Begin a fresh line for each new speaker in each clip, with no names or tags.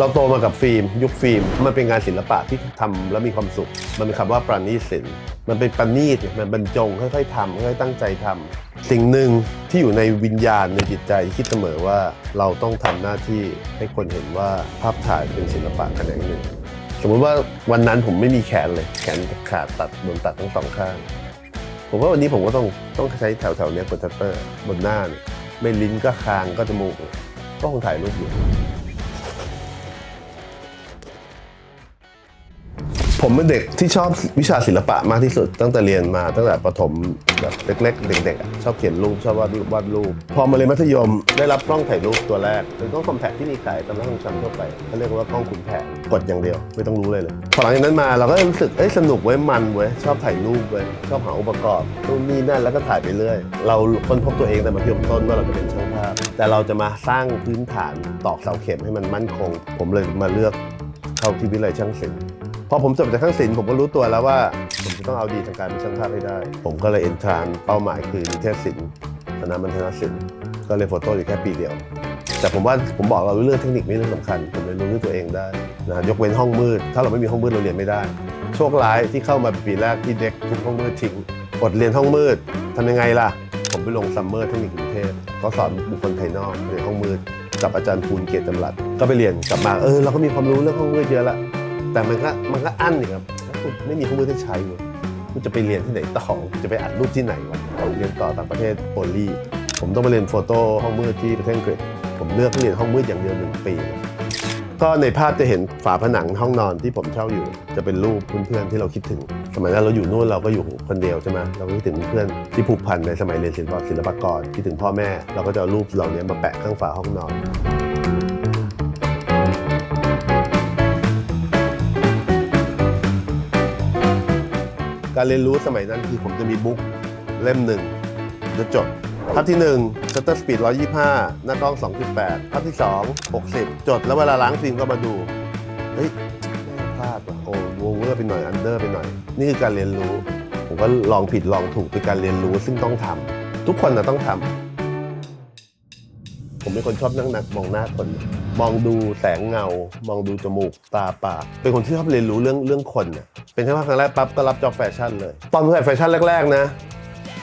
เราโตมากับฟิล์ม ยุคฟิล์ม มันเป็นงานศิลปะที่ทำแล้วมีความสุข มันเป็นคำว่าปราณีตศิลป์มันเป็นประณีตมันบรรจงค่อยๆทำค่อยๆตั้งใจทำสิ่งหนึ่งที่อยู่ในวิญญาณในจิตใจคิดเสมอว่าเราต้องทำหน้าที่ให้คนเห็นว่าภาพถ่ายเป็นศิลปะแขนงหนึ่งสมมติว่าวันนั้นผมไม่มีแขนเลย แขนขาดตัดโดนตัดทั้งสองข้าง ผมว่าวันนี้ผมก็ต้องต้องใช้แถวๆเนี้ยโปรเจคเตอร์บนหน้าเนี่ยไม่ลิ้นก็คางก็จมูกก็คงถ่ายรูปอยู่ ผมเป็นเด็กที่ชอบวิชาศิลปะมากที่สุด ตั้งแต่เรียนมาตั้งแต่ประถมแบบเล็ก ๆ เด็กๆอะชอบเขียนรูปชอบวาดรูปวาดรูป พอมาเรียนมัธยมได้รับกล้องถ่ายรูปตัวแรกเป็นกล้องคอมแพคที่มีขายตามร้านของชำทั่วไปเขาเรียกว่ากล้องขุนแผนกดอย่างเดียว ไม่ต้องรู้เลยเลยพอหลังจากนั้นมาเราก็รู้สึกเอ้ยสนุกเว้ยมันเว้ยชอบถ่ายรูปเว้ยชอบหาองค์ประกอบนู่นนี่นั่นแล้วก็ถ่ายไปเรื่อย เราค้นพบตัวเองแต่มัธยมต้นว่าเราจะเป็นช่างภาพ แต่เราจะมาสร้างพื้นฐานตอกเสาเข็มให้มันมั่นคง ผมเลยมาเลือกเข้าที่วิทยาลัยช่างศิลป์ พอผมจบจากข้างศิลป์ผมก็รู้ตัวแล้วว่า ผมจะต้องเอาดีทางการเป็นช่างภาพให้ได้ ผมก็เลยเอนทรานเป้าหมายคือนิเทศศิลป์คณะมัณฑนศิลป์ก็เลยโฟโต้อยู่แค่ปีเดียว แต่ผมว่าผมบอกเราเรื่องเทคนิคไม่เรื่องสำคัญ ผมเลยรู้ด้วยตัวเองได้นะยกเว้นห้องมืด ถ้าเราไม่มีห้องมืดเราเรียนไม่ได้ โชคร้ายที่เข้ามาปีแรกที่เด็กทุกห้องมืดทิ้งอดเรียนห้องมืดทำยังไงล่ะ ผมไปลงซัมเมอร์เทคนิคกรุงเทพก็สอนบุคคลภายนอกเรียนห้องมืดกับอาจารย์ภูลเกียรติจำรัดก็ไปเรียนกลับมาเออเราก็มีความรู้เรื่องห้องมืดเยอะละ แต่มันก็มันก็อั้นอีกครับคุณไม่มีเครื่องมือที่ใช้เว้ยคุณจะไปเรียนที่ไหนต่อคุณจะไปอัดรูปที่ไหนวะเรียนต่อต่างประเทศโพลีผมต้องไปเรียนโฟโต้ห้องมืดที่ประเทศอังกฤษผมเลือกเรียนห้องมืดอย่างเดียวหนึ่งปี ก็ในภาพจะเห็นฝาผนังห้องนอนที่ผมเช่าอยู่ จะเป็นรูปเพื่อนๆที่เราคิดถึง สมัยนั้นเราอยู่นู่นเราก็อยู่คนเดียวใช่ไหมเราก็คิดถึงเพื่อนที่ผูกพันในสมัยเรียนศิลปศิลปากรคิดถึงพ่อแม่ เราก็จะเอารูปเหล่านี้มาแปะข้างฝาห้องนอน การเรียนรู้สมัยนั้นคือผมจะมีบุ๊กเล่มหนึ่งจะจดภาพที่1 shutter speed 125 หน้ากล้อง 2.8ภาพที่ 2 60 จดแล้วเวลาล้างฟิล์มก็มาดู เฮ้ยพลาดว่ะโอ้วงเวอร์ไปหน่อย อันเดอร์ไปหน่อย นี่คือการเรียนรู้ ผมก็ลองผิดลองถูกเป็นการเรียนรู้ซึ่งต้องทำทุกคนนะต้องทำ ผมเป็นคนชอบนั่งนักมองหน้าคน มองดูแสงเงา มองดูจมูกตาปากเป็นคนที่ชอบเรียนรู้เรื่องเรื่องคนน่ะเป็นช่างภาพครั้งแรกปั๊บก็รับจ็อบแฟชั่นเลย ตอนผมถ่ายแฟชั่นแรก ๆ นะ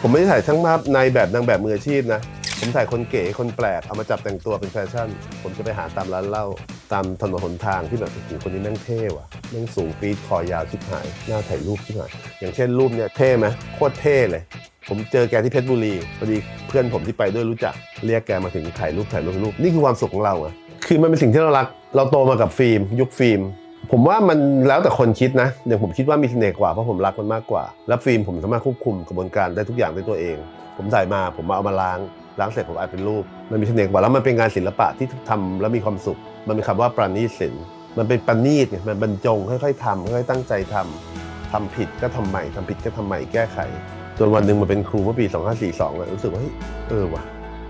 ผมไม่ได้ถ่ายช่างภาพในแบบนางแบบมืออาชีพนะ ผมถ่ายคนเก๋คนแปลกเอามาจับแต่งตัวเป็นแฟชั่น ผมจะไปหาตามร้านเหล้าตามถนนหนทางที่แบบโอ้โหคนนี้แม่งเท่ว่ะแม่งสูงปีดคอยาวชิบหายหน้าถ่ายรูปชิบหายอย่างเช่นรูปเนี่ยเท่ไหมโคตรเท่เลย ผมเจอแกที่เพชรบุรีพอดีเพื่อนผมที่ไปด้วยรู้จักเรียกแกมาถึงถ่ายรูปถ่ายรูปรูปนี่คือความสุขของเราอะคือมันเป็นสิ่งที่เรารักเราโตมากับฟิล์ม ยุคฟิล์ม ผมว่ามันแล้วแต่คนคิดนะอย่างผมคิดว่ามีเสน่ห์กว่าเพราะผมรักมันมากกว่า แล้วฟิล์มผมสามารถควบคุมกระบวนการได้ทุกอย่างด้วยตัวเอง ผมถ่ายมาผมมาเอามาล้างล้างเสร็จผมอัดเป็นรูป มันมีเสน่ห์กว่าแล้วมันเป็นงานศิลปะที่ทำแล้วมีความสุข มันเป็นคำว่าปราณีตศิลป์มันเป็นประณีตไงมันบรรจงค่อยๆทำค่อยๆตั้งใจทำทำผิดก็ทำใหม่ทำผิดก็ทำใหม่แก้ไข จนวันหนึ่งมาเป็นครูเมื่อปี 2542อะรู้สึกว่าเฮ้ยเออว่ะ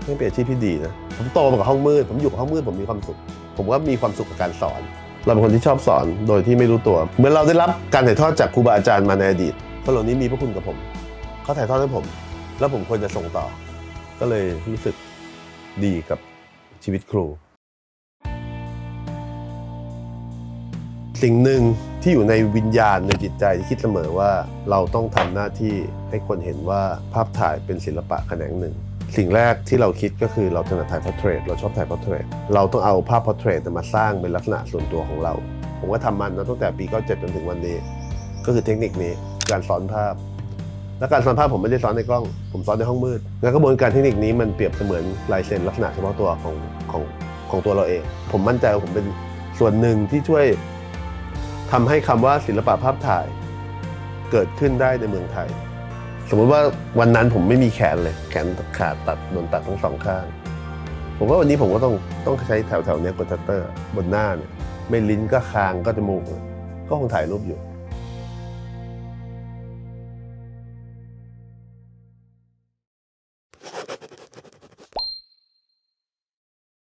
ไม่เป็นอาชีพที่ดีนะ ผมโตมากับห้องมืด ผมอยู่กับห้องมืดผมมีความสุข ผมก็มีความสุขกับการสอน เราเป็นคนที่ชอบสอนโดยที่ไม่รู้ตัว เหมือนเราได้รับการถ่ายทอดจากครูบาอาจารย์มาในอดีตคนเหล่านี้มีพระคุณกับผม เขาถ่ายทอดให้ผม แล้วผมควรจะส่งต่อ ก็เลยรู้สึกดีกับชีวิตครู สิ่งหนึ่ง ที่อยู่ในวิญญาณในจิตใจที่คิดเสมอว่าเราต้องทำหน้าที่ให้คนเห็นว่าภาพถ่ายเป็นศิลปะแขนงหนึ่ง สิ่งแรกที่เราคิดก็คือเราถนัดถ่ายพอร์เทรตเราชอบถ่ายพอร์เทรตเราต้องเอาภาพพอร์เทรตมาสร้างเป็นลักษณะส่วนตัวของเรา ผมก็ทำมันนะตั้งแต่ปี97จนถึงวันนี้ ก็คือเทคนิคนี้การสอนภาพ และการสอนภาพผมไม่ได้สอนในกล้อง ผมสอนในห้องมืดและกระบวนการเทคนิคนี้มันเปรียบเสมือนลายเซ็นลักษณะเฉพาะตัวของของของตัวเราเอง ผมมั่นใจว่าผมเป็นส่วนหนึ่งที่ช่วย ทำให้คำว่าศิลปะภาพถ่าย เกิดขึ้นได้ในเมืองไทย สมมติว่าวันนั้นผมไม่มีแขนเลย แขนขาดตัดโดนตัดทั้งสองข้าง ผมว่าวันนี้ผมก็ต้องต้องใช้แถวแถวๆนี้กดชัตเตอร์บนหน้าเนี่ยไม่ลิ้นก็คางก็จมูกก็คงถ่ายรูปอยู่